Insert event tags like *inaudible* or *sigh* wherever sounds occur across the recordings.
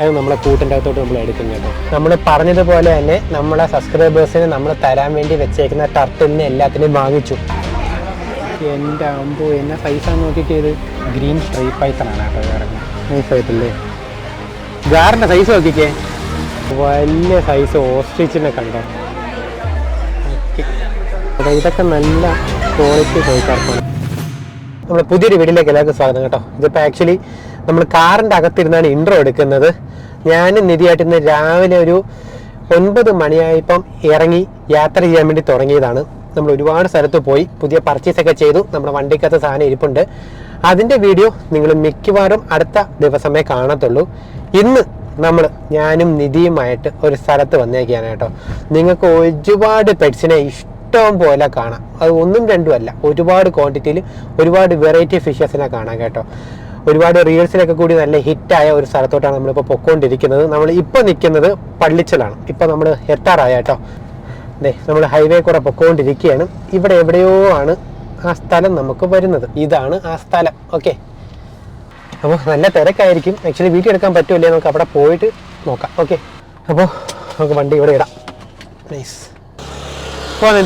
അത് നമ്മളെ കൂട്ടിന്റെ അകത്തോട്ട് നമ്മൾ എടുക്കുന്നുണ്ട് നമ്മൾ പറഞ്ഞതുപോലെ തന്നെ നമ്മളെ സബ്സ്ക്രൈബേഴ്സിന് നമ്മൾ തരാൻ വേണ്ടി വെച്ചേക്കുന്ന ടർട്ടിലിനെ എല്ലാത്തിനെയും വാങ്ങിച്ചു. എന്റെ അമ്പോ എന്നെ സൈസാണ് നോക്കിയിട്ട് ഗ്രീൻ സ്ട്രൈപ്പ് പൈസണാണ് കേട്ടോ ഇറങ്ങുന്നത് നൈസായിട്ടല്ലേ ഗാറിന്റെ സൈസ് നോക്കിക്കേ. വലിയ സൈസ് ഓസ്ട്രിച്ചിനെ കണ്ടോ? ഓക്കെ. ഇതൊക്കെ നല്ല ക്വാളിറ്റി കോഴിക്കാർക്കാണ് നമ്മൾ പുതിയൊരു വീഡിയോയിലേക്ക് എല്ലാവർക്കും സ്വാഗതം കേട്ടോ. ഇതിപ്പോൾ ആക്ച്വലി നമ്മൾ കാറിന്റെ അകത്തിരുന്നാണ് ഇൻട്രോ എടുക്കുന്നത്. ഞാൻ നിധിയായിട്ട് രാവിലെ ഒരു ഒൻപത് മണിയായപ്പം ഇറങ്ങി യാത്ര ചെയ്യാൻ വേണ്ടി തുടങ്ങിയതാണ്. നമ്മൾ ഒരുപാട് സ്ഥലത്ത് പോയി പുതിയ പർച്ചേസ് ഒക്കെ ചെയ്തു നമ്മുടെ വണ്ടിക്കകത്ത് സാധനം ഇരിപ്പുണ്ട്. അതിന്റെ വീഡിയോ നിങ്ങൾ മിക്കവാറും അടുത്ത ദിവസമേ കാണത്തുള്ളൂ. ഇന്ന് നമ്മൾ ഞാനും നിധിയുമായിട്ട് ഒരു സ്ഥലത്ത് വന്നേക്കാണ് കേട്ടോ. നിങ്ങൾക്ക് ഒരുപാട് പെറ്റ്സിനെ ഇഷ്ടം പോലെ കാണാം. അത് ഒന്നും രണ്ടും അല്ല ഒരുപാട് ക്വാണ്ടിറ്റിയിൽ ഒരുപാട് വെറൈറ്റി ഫിഷസിനെ കാണാം കേട്ടോ. ഒരുപാട് റീൽസിലൊക്കെ കൂടി നല്ല ഹിറ്റായ ഒരു സ്ഥലത്തോട്ടാണ് നമ്മളിപ്പോൾ പൊക്കോണ്ടിരിക്കുന്നത്. നമ്മൾ ഇപ്പോൾ നിൽക്കുന്നത് പള്ളിച്ചലാണ്. ഇപ്പോൾ നമ്മൾ എത്താറായ കേട്ടോ. അതെ നമ്മൾ ഹൈവേ കൂടെ പൊക്കോണ്ടിരിക്കുകയാണ്. ഇവിടെ എവിടെയോ ആണ് ആ സ്ഥലം നമുക്ക് വരുന്നത്. ഇതാണ് ആ സ്ഥലം. ഓക്കെ അപ്പോൾ നല്ല തിരക്കായിരിക്കും. ആക്ച്വലി വീട്ടിൽ എടുക്കാൻ പറ്റുമല്ലേ നമുക്ക് അവിടെ പോയിട്ട് നോക്കാം. ഓക്കെ അപ്പോൾ നമുക്ക് വണ്ടി ഇവിടെ ഇടാം. നൈസ് പോകാൻ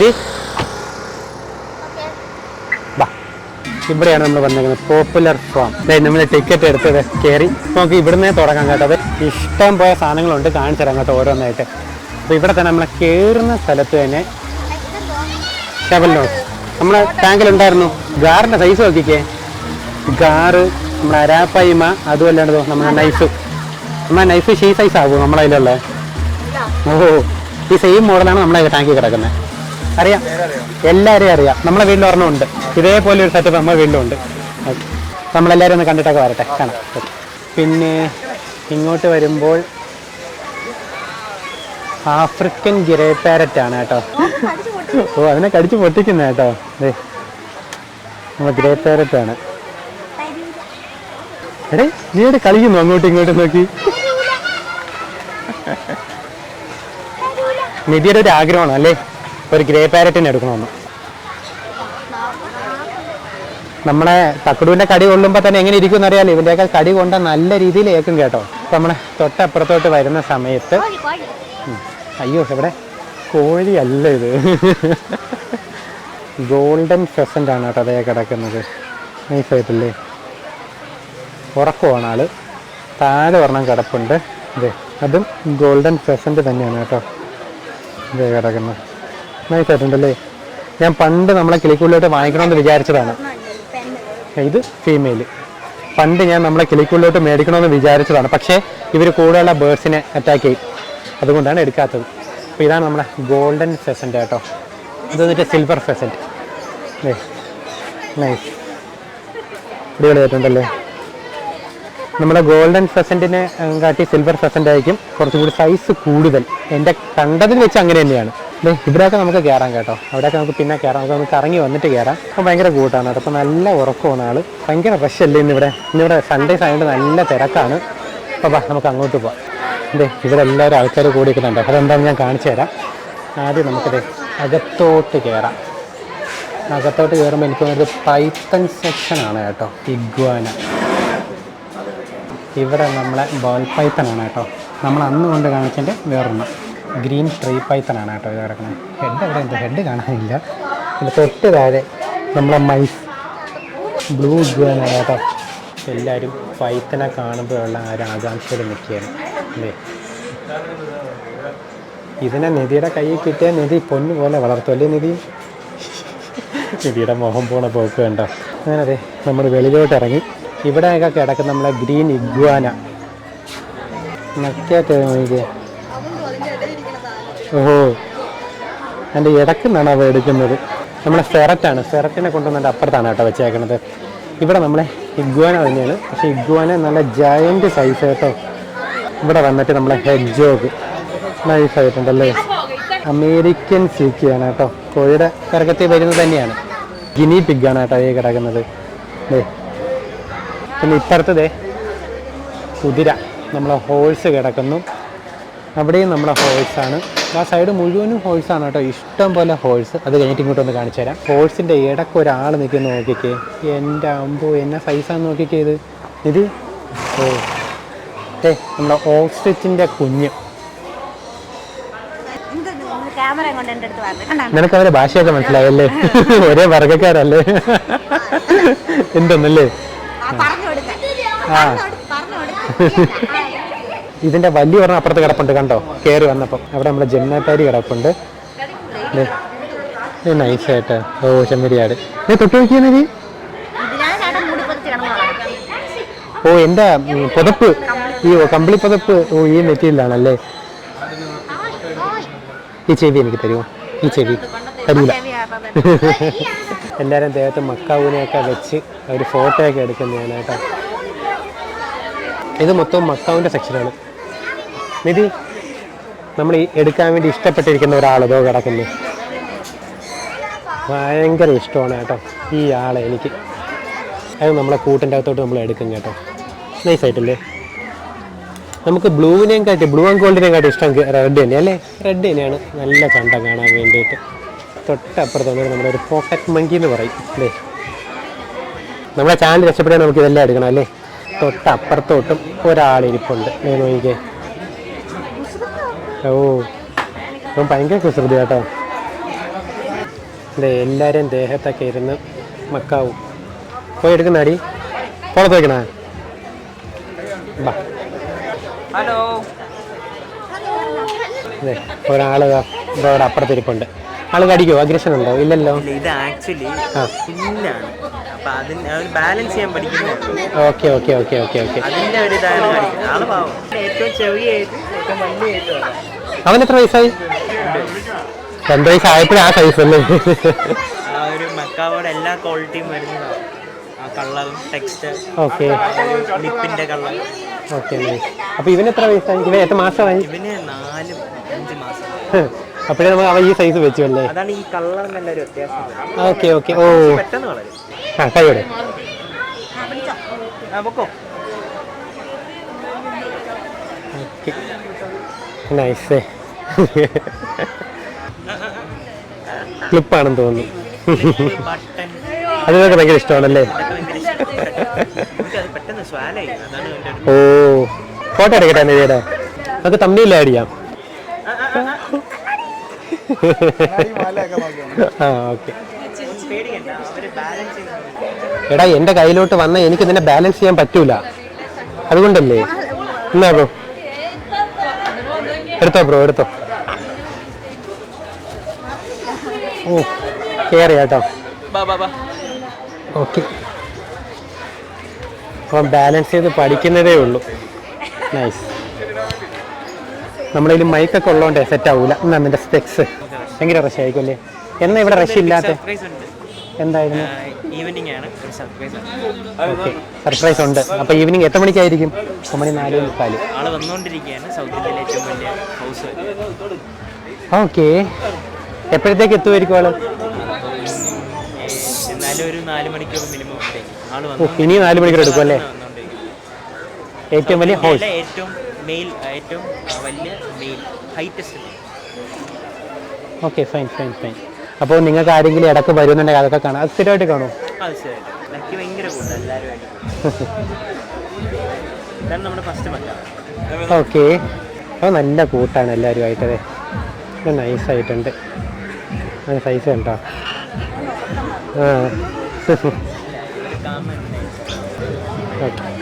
ഇവിടെയാണ് നമ്മൾ വന്നിരിക്കുന്നത് പോപ്പുലർ ഫാം നമ്മൾ ടിക്കറ്റ് എടുത്തത് കയറി നമുക്ക് ഇവിടുന്ന് തുടങ്ങാം കേട്ടോ. അത് ഇഷ്ടം പോയ സാധനങ്ങളുണ്ട് കാണിച്ചു തരാം കേട്ടോ ഓരോന്നായിട്ട്. അപ്പോൾ ഇവിടെ തന്നെ നമ്മൾ കയറുന്ന സ്ഥലത്ത് തന്നെ നോസ് നമ്മളെ ടാങ്കിലുണ്ടായിരുന്നു ഗാറിന്റെ സൈസ് നോക്കിക്കേ. ഗാറ് നമ്മുടെ അരാപ്പയ്മ അതുമല്ലാണ്ട് നമ്മുടെ നൈഫ് നമ്മളെ നൈഫ് ഷീ സൈസ് ആകുമോ നമ്മളതിലുള്ള? ഓ ഈ സെയിം മോഡലാണ് നമ്മളെ ടാങ്കിൽ കിടക്കുന്നത്. അറിയാം. എല്ലാവരെയും അറിയാം. നമ്മളെ വീട്ടിൽ ഒരെണ്ണം ഉണ്ട്. ഇതേപോലെ ഒരു സെറ്റപ്പ് നമ്മുടെ വീട്ടിലുണ്ട് ഉണ്ട്. നമ്മളെല്ലാവരും ഒന്ന് കണ്ടിട്ടൊക്കെ വരട്ടെ. കാണാം. പിന്നെ ഇങ്ങോട്ട് വരുമ്പോൾ ആഫ്രിക്കൻ ഗിരേ പാരറ്റ് ആണ് കേട്ടോ. ഓ അതിനെ കടിച്ച് പൊട്ടിക്കുന്ന കേട്ടോ. ദേ നമ്മൾ ഗ്രേ പാരറ്റ് ആണ്. എടേ നീ എവിടെ കളിക്കുന്നു? അങ്ങോട്ടും ഇങ്ങോട്ടും നോക്കി. നിധിയുടെ ഒരു ആഗ്രഹമാണ് അല്ലേ? ഒരു ഗ്രേ പാരറ്റിനെ എടുക്കണമെന്ന് നമ്മളെ തക്കടുവിന്റെ കടി കൊള്ളുമ്പോൾ തന്നെ എങ്ങനെ ഇരിക്കും എന്നറിയാലോ ഇവന്റെയൊക്കെ കടി കൊണ്ട നല്ല രീതിയിൽ ഏക്കും കേട്ടോ. അപ്പം നമ്മളെ തൊട്ടപ്പുറത്തോട്ട് വരുന്ന സമയത്ത്. അയ്യോ ഇവിടെ കോഴിയല്ല ഇത്. ഗോൾഡൻ ഫെസന്റ് ആണ് കേട്ടോ അതേ കിടക്കുന്നത്. നൈസായിട്ടില്ലേ ഉറക്കമാണ് ആൾ. താഴെ ഒരെണ്ണം കിടപ്പുണ്ട്. അതെ അതും ഗോൾഡൻ ഫെസന്റ് തന്നെയാണ് കേട്ടോ. ഇതേ കിടക്കുന്നത്. നൈസായിട്ടുണ്ടല്ലേ ഞാൻ പണ്ട് നമ്മളെ കിളിക്കുള്ളിലോട്ട് വാങ്ങിക്കണമെന്ന് വിചാരിച്ചതാണ്. ഇത് ഫീമെയിൽ പണ്ട് ഞാൻ നമ്മളെ കിളിക്കുള്ളിലോട്ട് മേടിക്കണമെന്ന് വിചാരിച്ചതാണ്. പക്ഷേ ഇവർ കൂടെയുള്ള ബേർഡ്സിനെ അറ്റാക്ക് ചെയ്യും. അതുകൊണ്ടാണ് എടുക്കാത്തത്. അപ്പോൾ ഇതാണ് നമ്മുടെ ഗോൾഡൻ ഫെസന്റ് കേട്ടോ ഇത് വന്നിട്ട് സിൽവർ ഫെസന്റ് നൈസ് അടിപൊളിയായിട്ടുണ്ടല്ലേ? നമ്മുടെ ഗോൾഡൻ ഫെസന്റിനെ കാട്ടി സിൽവർ ഫെസന്റ് ആയിരിക്കും. കുറച്ചും കൂടി സൈസ് കൂടുതൽ. എന്റെ കണ്ടതിൽ വെച്ച് അങ്ങനെ തന്നെയാണ്. ഇവിടെയൊക്കെ നമുക്ക് കയറാം കേട്ടോ. അവിടെയൊക്കെ നമുക്ക് പിന്നെ കയറാം നമുക്ക് ഇറങ്ങി വന്നിട്ട് കയറാം അപ്പം ഭയങ്കര കൂട്ടാണ് കേട്ടോ. നല്ല ഉറക്കമാണ് ആൾ ഭയങ്കര റഷ് അല്ലേ ഇന്നിവിടെ? ഇന്നിവിടെ സൺഡേ ആയതുകൊണ്ട് നല്ല തിരക്കാണ്. അപ്പോൾ ബാ നമുക്ക് അങ്ങോട്ട് പോവാം. അതെ ഇവിടെ എല്ലാവരും ആൾക്കാർ കൂടി കൂടിയിരിക്കുന്നുണ്ട് അതെന്താണെന്ന് ഞാൻ കാണിച്ചു തരാം. ആദ്യം നമുക്കത് അകത്തോട്ട് കയറാം അകത്തോട്ട് കയറുമ്പോൾ എനിക്ക് തോന്നുന്നത് പൈത്തൺ സെക്ഷനാണ് കേട്ടോ. ഇഗ്വാന. ഇവിടെ നമ്മളെ ബോൾ പൈത്തൺ ആണ് കേട്ടോ. നമ്മൾ അന്ന് കൊണ്ട് കാണിച്ചതിന്റെ വേറൊന്ന് ഗ്രീൻ ട്രീ പൈത്തൺ ആണ് കേട്ടോ ഇത് കിടക്കുന്നത് ഹെഡ് അവിടെ എന്താ ഹെഡ് കാണാനില്ല. പിന്നെ തൊട്ട് താഴെ നമ്മളെ മൈസ് ബ്ലൂ ഇഗ്വാന കേട്ടോ. എല്ലാവരും പൈത്തനെ കാണുമ്പോഴുള്ള ആ ഒരു നിൽക്കുകയാണ്. അല്ലേ? ഇതിനെ നിധിയുടെ കയ്യിൽ കിട്ടിയ നിധി പൊന്നു പോലെ വളർത്തുമല്ലേ നിധി? നിധിയുടെ മുഖം പോണ പോക്ക് കണ്ടോ? അങ്ങനെ നമ്മൾ വെളിയിലോട്ട് ഇറങ്ങി. ഇവിടെയൊക്കെ കിടക്കുന്ന നമ്മളെ ഗ്രീൻ ഇഗ്വാന. നക്കാറ്റ് നോക്കിയേ ഓഹോ. എന്റെ ഇടക്കുന്നാണ് അവ എടുക്കുന്നത്. നമ്മളെ ഫെററ്റാണ്. ഫെററ്റിനെ കൊണ്ടുവന്നിട്ട് അപ്പുറത്താണ് കേട്ടോ വെച്ചേക്കണത്. ഇവിടെ നമ്മളെ ഇഗ്വാന തന്നെയാണ്. പക്ഷേ ഇഗ്വാന നല്ല ജയന്റ് സൈസ് കേട്ടോ. ഇവിടെ വന്നിട്ട് നമ്മളെ ഹെഡ് ജോഗ് നൈസ് ആയിട്ടുണ്ടല്ലേ? അമേരിക്കൻ സീക്കിയാണ് കേട്ടോ. കോഴിയുടെ കറക്കത്തിൽ വരുന്നത് തന്നെയാണ്. ഗിനി പിഗാണ് കേട്ടോ ഈ കിടക്കുന്നത്. ദേ. പിന്നെ ഇപ്പുറത്തതേ കുതിര. നമ്മളെ ഹോഴ്സ് കിടക്കുന്നു. അവിടെയും നമ്മളെ ഹോൾസാണ് ആ സൈഡ് മുഴുവനും ഹോൾസാണ് കേട്ടോ. ഇഷ്ടം പോലെ ഹോഴ്സ് അത് കഴിഞ്ഞിട്ട് ഇങ്ങോട്ട് ഒന്ന് കാണിച്ചു തരാം. ഹോൾസിന്റെ ഇടയ്ക്ക് ഒരാൾ നിൽക്കുന്ന നോക്കിക്കേ. എന്റെ അമ്പു എന്നെ സൈസാന്ന് നോക്കിക്കേ ഇത്. ഇത്? ഓ. ഏ നമ്മുടെ ഓസ്ട്രിച്ചിന്റെ കുഞ്ഞ്. നിനക്ക് അവരെ ഭാഷയൊക്കെ മനസ്സിലായല്ലേ? ഒരേ വർഗക്കാരല്ലേ എന്തെന്നല്ലേ? ആ, ഇതിന്റെ വലിയ ഒരെണ്ണം അപ്പുറത്ത് കിടപ്പുണ്ട് കണ്ടോ? കയറി വന്നപ്പം. അവിടെ നമ്മുടെ ജമുനാപ്പാരി കിടപ്പുണ്ട്. നൈസായിട്ട് ഓ ചെമ്മരിയാട്. നീ തൊട്ട് നോക്കിയെന്ന് ഓ എന്റെ ഉം, പുതപ്പ്? ഈ കമ്പിളി പുതപ്പ്? ഓ ഈ മെറ്റീരിയലാണല്ലേ? ഈ ചെവി എനിക്ക് തരുമോ? ഈ ചെവി. തരൂല. *laughs* എല്ലാവരും ദേഹത്ത് മക്കാവിനെയൊക്കെ വെച്ച് ഒരു ഫോട്ടോയൊക്കെ എടുക്കുന്നതാണ് കേട്ടോ. ഇത് മൊത്തം മക്കാവിന്റെ സെക്ഷനാണ് നിധി നമ്മൾ ഈ എടുക്കാൻ വേണ്ടി ഇഷ്ടപ്പെട്ടിരിക്കുന്ന ഒരാൾ കിടക്കുന്നു. ഭയങ്കര ഇഷ്ടമാണ് കേട്ടോ ഈ ആളെ എനിക്ക്. അത് നമ്മളെ കൂട്ടിന്റെ അകത്തോട്ട് നമ്മൾ എടുക്കും കേട്ടോ. നൈസായിട്ടില്ലേ നമുക്ക് ബ്ലൂവിനെയും കാട്ടി ബ്ലൂ ആൻഡ് ഗോൾഡിനെയും കാട്ടി ഇഷ്ടം റെഡ് തന്നെ അല്ലേ? റെഡ് തന്നെയാണ്. നല്ല ചണ്ട കാണാൻ വേണ്ടിയിട്ട്. തൊട്ടപ്പുറത്ത് വന്നിട്ട് നമ്മുടെ ഒരു പോക്കറ്റ് മങ്കി എന്ന് പറയും അല്ലേ? നമ്മുടെ ചാനൽ രക്ഷപ്പെടാൻ നമുക്ക് ഇതെല്ലാം എടുക്കണം അല്ലേ? തൊട്ടപ്പുറത്തോട്ടും ഒരാളിരിപ്പുണ്ട്. നോക്കിക്കേ. ഓ അവൻ ഭയങ്കര കുസൃതി കേട്ടോ. അതെ എല്ലാവരും ദേഹത്തൊക്കെ ഇരുന്ന് മക്കാവും. പോയി എടുക്കുന്ന അടി പുറത്ത് വയ്ക്കണ ഹലോ. അതെ ഒരാൾ ദാ ഇവിടെ അപ്പുറത്തിരിപ്പുണ്ട്. ആൾ കടിക്കോ? അഗ്രഷൻ ഉണ്ടോ? ഇല്ലല്ലോ. ഇല്ല ഇത് ആക്ച്വലി ആ. അപ്പൊ അതിന് ബാലൻസ് ചെയ്യാൻ പഠിക്കുന്നു okay okay okay okay okay. അതിന്റെ ഒരു ഇതാണ് കാണിക്കുന്നത് ആൾ പാവം. ഏറ്റവും ചെറിയ അവൻ എത്ര വയസ്സായി? രണ്ട് വയസ്സായപ്പോഴാണ് ആ സൈസ് അല്ലേ ആ ഒരു മക്കാവോടെ എല്ലാ ക്വാളിറ്റിയും വരുന്നതാണ് ആ കളറും ടെക്സ്റ്റ് ഓക്കെ ലിപ്പിന്റെ കളർ ഓക്കെ അപ്പൊ ഇവൻ എത്ര വയസ്സായി? ഇവൻ എത്ര മാസമായി? ഇവന് നാല് അഞ്ച് മാസം. *laughs* അപ്പോഴേ നമ്മൾ അവ ഈ സൈസ് വെച്ചു അല്ലേ? അതാണ് ഈ കളർ നല്ലൊരു വ്യത്യാസം. ഓക്കെ ഓക്കെ ഓ. പെട്ടെന്ന് വളരും ആ കൈയോടെ ആ പൊക്കോ. നൈസ് ക്ലിപ്പാണെന്ന് തോന്നുന്നു. അത് ഭയങ്കര ഇഷ്ടമാണല്ലേ? ഓ ഫോട്ടോ എടുക്കട്ടെ നിധിയുടെ നമുക്ക് തമ്മിയില്ല അടിയാം എടാ എന്റെ കയ്യിലോട്ട് വന്ന എനിക്ക് ഇതിനെ ബാലൻസ് ചെയ്യാൻ പറ്റൂല. അതുകൊണ്ടല്ലേ? എന്നാ എടുത്തോ ബ്രോ എടുത്തോ. ഓ ബാ ബാ ഓക്കെ. അപ്പം ബാലൻസ് ചെയ്ത് പഠിക്കുന്നതേ ഉള്ളൂ. നൈസ് നമ്മുടെ കയ്യിൽ മൈക്കൊക്കെ ഉള്ളതുകൊണ്ട് സെറ്റ് ആവൂല. എന്നാ നിന്റെ സ്പെക്സ് ഭയങ്കര റഷ് ആയിരിക്കും അല്ലേ എന്നാ ഇവിടെ റഷ് ഇല്ലാത്ത? എന്തായിരുന്നു? ഈവനിങ് ആണ്. ഒരു സർപ്രൈസ് ഓക്കെ സർപ്രൈസ് ഉണ്ട്. അപ്പൊ ഈവനിങ് എത്ര മണിക്കായിരിക്കും? ഒമ്പത് മണി നാല് മുക്കാൽ. ആൾ വന്നുകൊണ്ടിരിക്കുകയാണ് സൗത്ത് ഇന്ത്യയിലെ ഏറ്റവും വലിയ ഹൗസ് ഓക്കെ എപ്പോഴത്തേക്ക് എത്തുമായിരിക്കും ആൾ? എന്നാലും ഒരു നാല് മണിക്കൂർ മിനിമം ആൾ ഇനി നാല് മണിക്കൂർ എടുക്കും അല്ലേ? ഏറ്റവും വലിയ ഹൗസ് ഏറ്റവും മെയിൽ ഏറ്റവും വലിയ male highest okay fine fine fine അപ്പോൾ നിങ്ങൾക്ക് ആരെങ്കിലും ഇടയ്ക്ക് വരുന്നുണ്ടെങ്കിൽ അതൊക്കെ കാണാം. അത് സ്ഥിരമായിട്ട് കാണും ഓക്കെ. അപ്പോൾ നല്ല കൂട്ടാണ് എല്ലാവരുമായിട്ട് അതെ നൈസ് നൈസായിട്ടുണ്ട് നല്ല സൈസ് കണ്ടോ? ആ. *laughs* ഓക്കെ.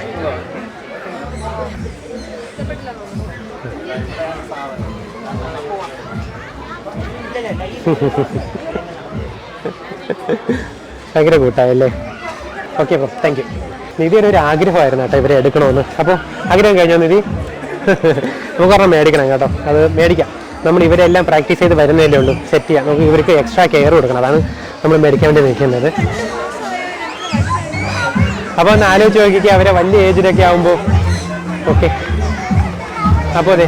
*laughs* ഭയങ്കര കൂട്ടായല്ലേ? ഓക്കെ അപ്പോൾ താങ്ക് യു നിധിയുടെ ഒരു ആഗ്രഹമായിരുന്നു കേട്ടോ ഇവരെ എടുക്കണമെന്ന്. അപ്പോൾ ആഗ്രഹം കഴിഞ്ഞോ നിധി? *laughs* നമുക്ക് പറഞ്ഞാൽ മേടിക്കണം കേട്ടോ. അത് മേടിക്കാം. നമ്മൾ ഇവരെല്ലാം പ്രാക്ടീസ് ചെയ്ത് വരുന്നതല്ലേ ഉള്ളൂ. സെറ്റ് ചെയ്യാം. നമുക്ക് ഇവർക്ക് എക്സ്ട്രാ കെയർ കൊടുക്കണം. അതാണ് നമ്മൾ മേടിക്കാൻ വേണ്ടി നിൽക്കുന്നത്. അപ്പോൾ ഒന്ന് ആലോചിച്ച് നോക്കിയിട്ട് അവരെ വലിയ ഏജിലൊക്കെ ആകുമ്പോൾ ഓക്കെ അപ്പോൾ അതെ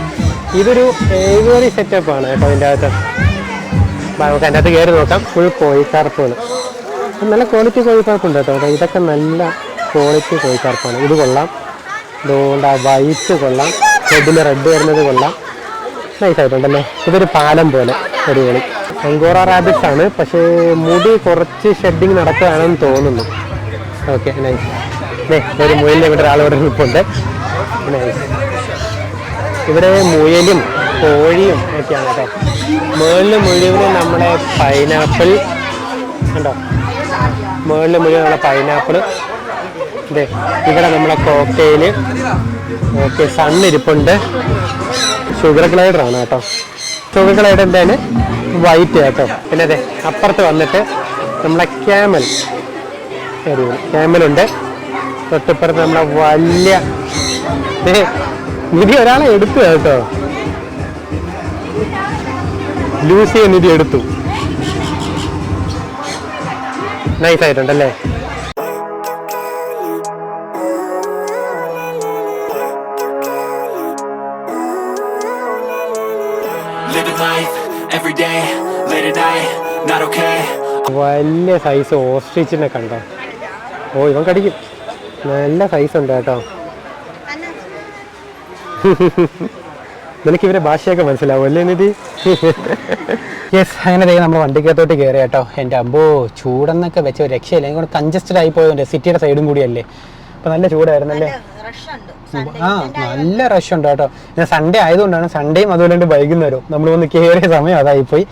ഇതൊരു ഏഴുവരി സെറ്റപ്പാണ് കേട്ടോ അതിന്റെ അകത്ത്. നമുക്ക് അതിന്റെ അകത്ത് കയറി നോക്കാം. ഫുൾ കോഴിക്കാർപ്പാണ് നല്ല ക്വാളിറ്റി കോഴിക്കാർപ്പുണ്ട് കേട്ടോ. ഇതൊക്കെ നല്ല ക്വാളിറ്റി കോഴിക്കാർപ്പാണ് ഇത് കൊള്ളാം. ഇതുകൊണ്ട് ആ വൈറ്റ് കൊള്ളാം. റെഡിൽ റെഡ് വരുന്നത് കൊള്ളാം. നൈസ് ആയിട്ടുണ്ടല്ലേ? ഇതൊരു പാലം പോലെ അടിപൊളി. അങ്കോറ റാബിറ്റ്സ് ആണ്. പക്ഷേ മുടി കുറച്ച് ഷെഡിങ് നടക്കുകയാണെന്ന് തോന്നുന്നു. ഓക്കെ നൈസ് ഒരു മുയലിനെ ഇവിടെ ഒരാളോട് നിൽപ്പുണ്ട്. നൈസ് ഇവിടെ മുയലും കോഴിയും ഒക്കെയാണ് കേട്ടോ. മുകളിൽ മുഴുവൻ നമ്മുടെ പൈനാപ്പിൾ കണ്ടോ മുകളിൽ മുഴുവൻ നമ്മുടെ പൈനാപ്പിൾ ഇതേ ഇവിടെ നമ്മുടെ കോക്കയിൽ ഓക്കെ സണ്ണിരിപ്പുണ്ട്. ഷുഗർ ഗ്ലൈഡർ ആണ് കേട്ടോ. ഷുഗർ ഗ്ലൈഡറിന്റെ വൈറ്റ് കേട്ടോ. പിന്നെ അതെ അപ്പുറത്ത് വന്നിട്ട് നമ്മുടെ ക്യാമൽ ക്യാമലുണ്ട് തൊട്ടിപ്പുറത്ത് നമ്മുടെ വലിയ നിധി ഒരാളെ എടുത്തു കേട്ടോ. ലൂസിയെ എന്നിട്ട് എടുത്തു. നൈസ് ആയിട്ടുണ്ടല്ലേ Living life every day, late at night, not okay. വലിയ സൈസ് ഓസ്ട്രിച്ചിനെ കണ്ടോ? ഓ ഇവൻ കടിക്കും. നല്ല സൈസ് ഉണ്ട് കേട്ടോ. *laughs* നിനക്ക് ഇവരെ ഭാഷയൊക്കെ മനസ്സിലാവും അല്ലേ നിധി? യെസ് അങ്ങനെ ദേ നമ്മൾ വണ്ടിക്കകത്തോട്ട് കയറി കേട്ടോ. എന്റെ അമ്പോ ചൂടെന്നൊക്കെ വെച്ച ഒരു രക്ഷയില്ല. എനിക്ക് കൺജസ്റ്റഡ് ആയി പോയതുകൊണ്ട് സിറ്റിയുടെ സൈഡും കൂടിയല്ലേ. അപ്പോൾ നല്ല ചൂടായിരുന്നല്ലേ? ആ നല്ല റഷ് ഉണ്ട് കേട്ടോ. പിന്നെ സൺഡേ ആയതുകൊണ്ടാണ് സൺഡേയും അതുപോലെ വൈകുന്നേരവും നമ്മൾ വന്ന് കയറിയ സമയം അതായിപ്പോയി.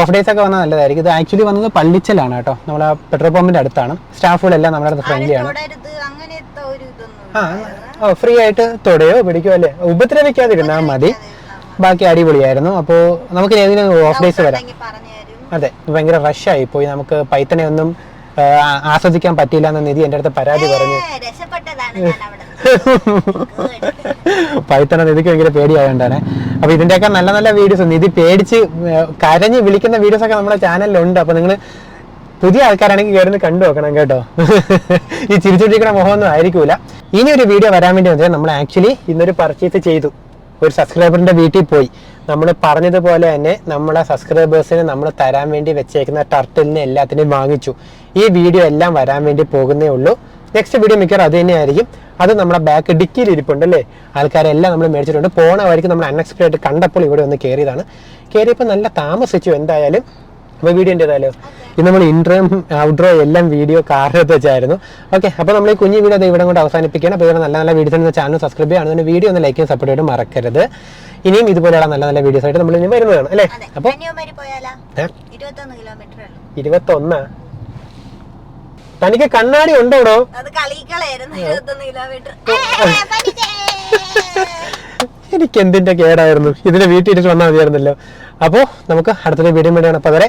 ഓഫ് ഡേയ്സ് ഒക്കെ വന്നാൽ നല്ലതായിരിക്കും. ഇത് ആക്ച്വലി വന്നത് പള്ളിച്ചലാണ് കേട്ടോ. നമ്മൾ ആ പെട്രോൾ പമ്പിന്റെ അടുത്താണ്. സ്റ്റാഫുകളെല്ലാം നമ്മുടെ അടുത്ത് ഫ്രണ്ട്ലിയാണ് ആ ഫ്രീ ആയിട്ട് തൊടയോ പിടിക്കോ അല്ലേ? ഉപദ്രവിക്കാതിരുന്നാൽ മതി. ബാക്കി അടിപൊളിയായിരുന്നു. അപ്പോൾ നമുക്ക് ഏതെങ്കിലും ഓഫ് ഡേയ്സ് വരാം. അതെ ഭയങ്കര റഷായി പോയി. നമുക്ക് പൈത്തനെ ഒന്നും ആസ്വദിക്കാൻ പറ്റിയില്ല എന്ന് നിധി എന്റെ അടുത്ത് പരാതി പറഞ്ഞു. *laughs* പൈത്തന നിധിക്ക് ഭയങ്കര പേടിയായോണ്ടാണ്. അപ്പൊ ഇതിന്റെയൊക്കെ നല്ല നല്ല വീഡിയോസ് നിധി പേടിച്ച് കരഞ്ഞ് വിളിക്കുന്ന വീഡിയോസ് ഒക്കെ നമ്മുടെ ചാനലിലുണ്ട്. അപ്പൊ നിങ്ങൾ പുതിയ ആൾക്കാരാണെങ്കിൽ കയറുന്ന കണ്ടു നോക്കണം കേട്ടോ. *laughs* ഈ ചിരിച്ചോണ്ടിരിക്കുന്ന മുഖമൊന്നും ആയിരിക്കൂല. ഇനി ഒരു വീഡിയോ വരാൻ വേണ്ടി വന്നത് നമ്മൾ ആക്ച്വലി ഇന്നൊരു പർച്ചേസ് ചെയ്തു. ഒരു സബ്സ്ക്രൈബറിന്റെ വീട്ടിൽ പോയി. നമ്മൾ പറഞ്ഞതുപോലെ തന്നെ നമ്മളെ സബ്സ്ക്രൈബേഴ്സിന് നമ്മൾ തരാൻ വേണ്ടി വെച്ചേക്കുന്ന ടർട്ടിലിനെ എല്ലാത്തിനെയും വാങ്ങിച്ചു. ഈ വീഡിയോ എല്ലാം വരാൻ വേണ്ടി പോകുന്നേ ഉള്ളൂ. നെക്സ്റ്റ് വീഡിയോ മിക്കവാറും അത് തന്നെയായിരിക്കും. അത് നമ്മുടെ ബാക്ക് ഡിക്കിയിൽ ഇരിപ്പുണ്ട് അല്ലേ? ആൾക്കാരെല്ലാം നമ്മൾ മേടിച്ചിട്ടുണ്ട്. പോണ വഴിക്ക് നമ്മൾ അൺഎക്സ്പെക്റ്റഡ് കണ്ടപ്പോൾ ഇവിടെ ഒന്ന് കയറിയതാണ് കയറിയപ്പോൾ നല്ല താമസിച്ചു. എന്തായാലും അപ്പോൾ വീഡിയോ ഏതായാലും ഇത് നമ്മൾ ഇൻട്രോയും ഔട്ട്രോ എല്ലാം വീഡിയോ കാറിനകത്ത് വെച്ചായിരുന്നു. ഓക്കെ അപ്പോൾ നമ്മൾ ഈ കുഞ്ഞു വീഡിയോ അത് ഇവിടെ കൊണ്ട് അവസാനിപ്പിക്കുകയാണ്. അപ്പോൾ ഇവിടെ നല്ല നല്ല വീഡിയോസ് ചാനൽ സബ്സ്ക്രൈബ് ചെയ്യുകയാണെങ്കിൽ വീഡിയോ ഒന്ന് ലൈക്കും സപ്പോർട്ട് ചെയ്യാൻ മറക്കരുത്. ഇനിയും ഇതുപോലെയുള്ള നല്ല നല്ല വീഡിയോസ് ആയിട്ട് നമ്മൾ ഇനി വരുന്നതാണ് അല്ലേ? അപ്പോൾ? ഇരുപത്തൊന്ന് തനിക്ക് കണ്ണാടി ഉണ്ടോ അത് കളിക്കളായിരുന്നു ഇരുപത്തൊന്ന് കിലോമീറ്റർ എനിക്ക് എന്തിന്റെ കേടായിരുന്നു ഇതിന്റെ വീട്ടിൽ ഇട്ടിട്ട് വന്നാൽ മതിയായിരുന്നല്ലോ. അപ്പോൾ നമുക്ക് അടുത്തൊരു വീഡിയോ വേണ്ടിയാണ് അപ്പോൾ വരെ